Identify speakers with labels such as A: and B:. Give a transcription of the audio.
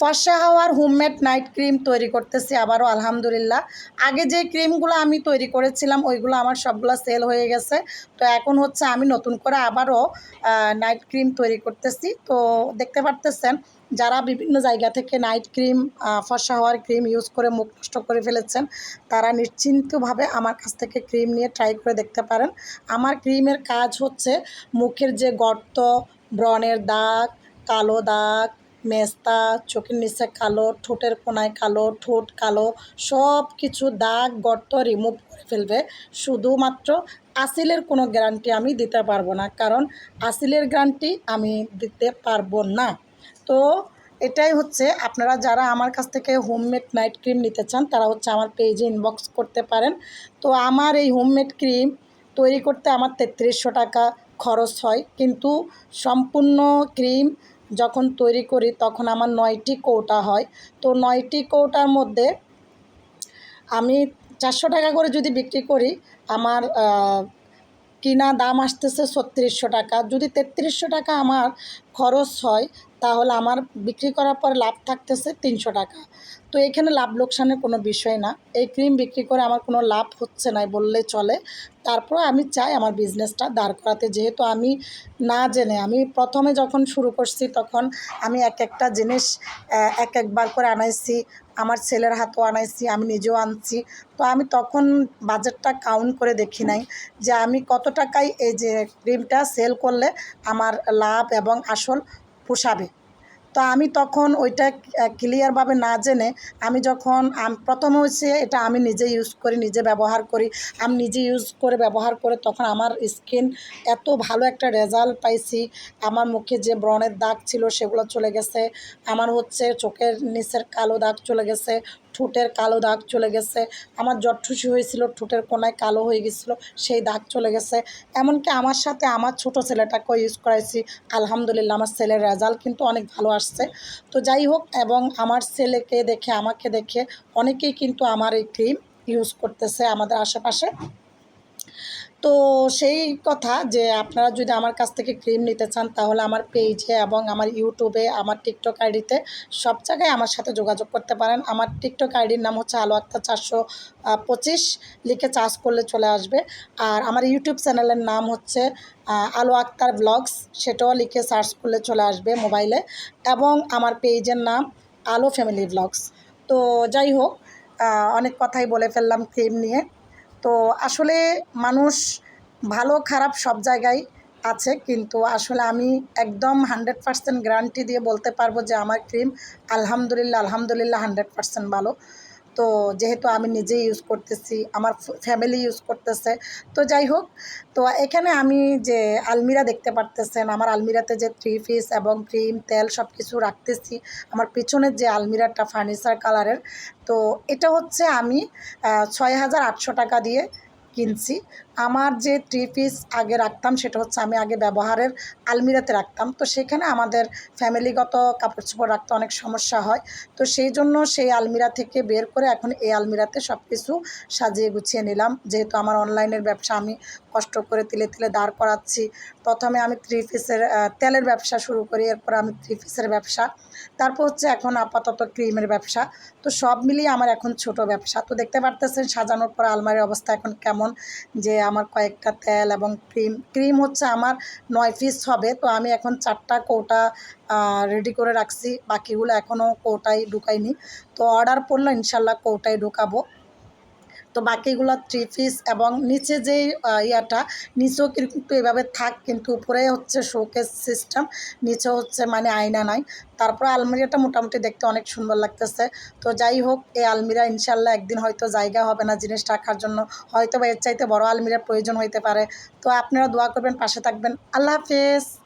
A: ফর্সা হাওয়ার homemade night cream তৈরি করতেছি আবারও, আলহামদুলিল্লাহ। আগে যে ক্রিমগুলো আমি তৈরি করেছিলাম, ওইগুলো আমার সবগুলো সেল হয়ে গেছে। তো এখন হচ্ছে আমি নতুন করে আবারও নাইট ক্রিম তৈরি করতেছি। তো দেখতে পারতেছেন, যারা বিভিন্ন জায়গা থেকে নাইট ক্রিম ফর্সা হওয়ার ক্রিম ইউজ করে মুখ নষ্ট করে ফেলেছেন, তারা নিশ্চিন্তভাবে আমার কাছ থেকে ক্রিম নিয়ে ট্রাই করে দেখতে পারেন। আমার ক্রিমের কাজ হচ্ছে মুখের যে গর্ত, ব্রণের দাগ, কালো দাগ মেস্তা, চোখের নিচে কালো, ঠোঁটের কোনায় কালো, ঠোঁট কালো, সব কিছু দাগ, গর্ত রিমুভ করে ফেলবে। শুধুমাত্র আসিলের কোনো গ্যারান্টি আমি দিতে পারব না, কারণ আসিলের গ্যারান্টি আমি দিতে পারব না। তো এটাই হচ্ছে, আপনারা যারা আমার কাছ থেকে হোমমেড নাইট ক্রিম নিতে চান, তারা হচ্ছে আমার পেজে ইনবক্স করতে পারেন। তো আমার এই হোমমেড ক্রিম তৈরি করতে আমার তেত্রিশশো টাকা খরচ হয়, কিন্তু সম্পূর্ণ ক্রিম যখন তৈরি করি, তখন আমার নয়টি কৌটা হয়। তো নয়টি কৌটার মধ্যে আমি চারশো টাকা করে যদি বিক্রি করি, আমার কিনা দাম আসতেছে ছত্রিশশো টাকা। যদি তেত্রিশশো টাকা আমার খরচ হয় তাহলে আমার বিক্রি করার পর লাভ থাকতেছে তিনশো টাকা। তো এখানে লাভ লোকসানের কোনো বিষয় না। এই ক্রিম বিক্রি করে আমার কোনো লাভ হচ্ছে না বললে চলে। তারপর আমি চাই আমার বিজনেসটা দাঁড় করাতে। যেহেতু আমি না জেনে, আমি প্রথমে যখন শুরু করছি তখন আমি এক একটা জিনিস এক একবার করে আনাইছি, আমার ছেলের হাতও আনাইছি, আমি নিজেও আনছি। তো আমি তখন বাজেটটা কাউন্ট করে দেখি নাই যে আমি কত টাকায় এই যে ক্রিমটা সেল করলে আমার লাভ এবং আসল পোষাবে। তো আমি তখন ওইটা ক্লিয়ারভাবে না জেনে আমি যখন প্রথম হচ্ছে এটা আমি নিজে ইউজ করি, নিজে ব্যবহার করি। আমি নিজে ইউজ করে ব্যবহার করে তখন আমার স্কিন এত ভালো একটা রেজাল্ট পাইছি। আমার মুখে যে ব্রণের দাগ ছিল সেগুলো চলে গেছে। আমার হচ্ছে চোখের নিচের কালো দাগ চলে গেছে। ঠোঁটের কালো দাগ চলে গেছে। আমার জটঠুসি হয়েছিল, ঠোঁটের কোনায় কালো হয়ে গেছিল, সেই দাগ চলে গেছে। এমনকি আমার সাথে আমার ছোট ছেলেটাকেও ইউজ করাইছি। আলহামদুলিল্লাহ, আমার ছেলের রেজাল্ট কিন্তু অনেক ভালো আসছে। তো যাই হোক, এবং আমার ছেলেকে দেখে, আমাকে দেখে অনেকেই কিন্তু আমার এই ক্রিম ইউজ করতেছে আমাদের আশেপাশে। তো সেই কথা যে আপনারা যদি আমার কাছ থেকে ক্রিম নিতে চান, তাহলে আমার পেজে এবং আমার ইউটিউবে আমার টিকটক আইডিতে সব জায়গায় আমার সাথে যোগাযোগ করতে পারেন। আমার টিকটক আইডির নাম হচ্ছে আলো আক্তার চারশো পঁচিশ, লিখে চার্জ করলে চলে আসবে। আর আমার ইউটিউব চ্যানেলের নাম হচ্ছে আলো আক্তার ব্লগস সেটাও লিখে সার্চ করলে চলে আসবে মোবাইলে এবং আমার পেজের নাম আলো ফ্যামিলি ব্লগস তো যাই হোক অনেক কথাই বলে ফেললাম ক্রিম নিয়ে। তো আসলে মানুষ ভালো, খারাপ সব জায়গায় আছে, কিন্তু আসলে আমি একদম হান্ড্রেড পার্সেন্ট গ্যারান্টি দিয়ে বলতে পারব যে আমার ক্রিম আলহামদুলিল্লাহ আলহামদুলিল্লাহ হান্ড্রেড পার্সেন্ট ভালো। তো যেহেতু আমি নিজেই ইউজ করতেছি, আমার ফ্যামিলি ইউজ করতেছে, তো যাই হোক, তো এখানে আমি যে আলমিরা দেখতে পারতেছেন, আমার আলমিরাতে যে থ্রি পিস এবং ক্রিম তেল সব কিছু রাখতেছি, আমার পিছনের যে আলমিরাটা ফার্নিচার কালারের তো এটা হচ্ছে আমি ছয় হাজার আটশো টাকা দিয়ে কিনছি। আমার যে থ্রি পিস আগে রাখতাম সেটা হচ্ছে আমি আগে ব্যবহারের আলমিরাতে রাখতাম। তো সেখানে আমাদের ফ্যামিলিগত কাপড় চোপড় রাখতে অনেক সমস্যা হয়। তো সেই জন্য সেই আলমিরা থেকে বের করে এখন এই আলমিরাতে সব কিছু সাজিয়ে গুছিয়ে নিলাম। যেহেতু আমার অনলাইনের ব্যবসা আমি কষ্ট করে তিলে তিলে দাঁড় করাচ্ছি। প্রথমে আমি থ্রি পিসের তেলের ব্যবসা শুরু করি, এরপর আমি থ্রি পিসের ব্যবসা। তারপর হচ্ছে এখন আপাতত ক্রিমের ব্যবসা। তো সব মিলিয়ে আমার এখন ছোট ব্যবসা। তো দেখতে পারতেছেন সাজানোর পর আলমারির অবস্থা এখন কেমন? যে আমার কয়েকটা তেল এবং ক্রিম। ক্রিম হচ্ছে আমার নয় পিস হবে, তো আমি এখন চারটা কৌটা রেডি করে রাখছি। বাকিগুলো এখনও কৌটাই ঢুকাইনি। তো অর্ডার পড়ল, ইনশাল্লাহ কৌটাই ঢুকাবো। তো বাকিগুলো থ্রি পিস এবং নিচে আহ, ইয়াটা নিচেও কিন্তু এভাবে থাক কিন্তু উপরে হচ্ছে শোকেস সিস্টেম নিচে হচ্ছে মানে আয়না নাই। তারপর আলমিরাটা মোটামুটি দেখতে অনেক সুন্দর লাগতেছে। তো যাই হোক এই আলমিরা ইনশাল্লাহ একদিন হয়তো জায়গা হবে না জিনিস রাখার জন্য। হয়তো বা এর চাইতে বড় আলমিরার প্রয়োজন হইতে পারে। তো আপনারা দোয়া করবেন পাশে থাকবেন। আল্লাহ হাফেজ।